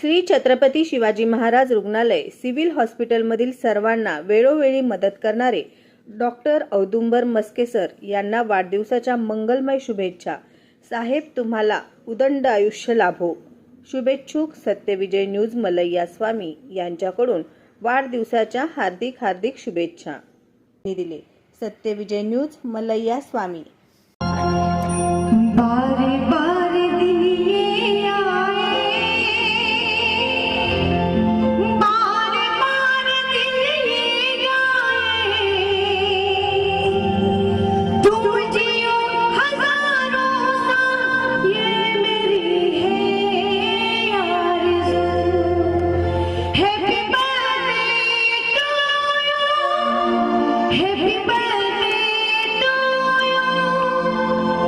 श्री छत्रपती शिवाजी महाराज रुग्णालय सिव्हिल हॉस्पिटलमधील सर्वांना वेळोवेळी मदत करणारे डॉक्टर औदुंबर मस्केसर यांना वाढदिवसाच्या मंगलमय शुभेच्छा. साहेब तुम्हाला उदंड आयुष्य लाभो. शुभेच्छुक सत्यविजय न्यूज मलैया स्वामी यांच्याकडून वाढदिवसाच्या हार्दिक हार्दिक शुभेच्छा. मी दिले. Satyavijay news Malaiya Swami.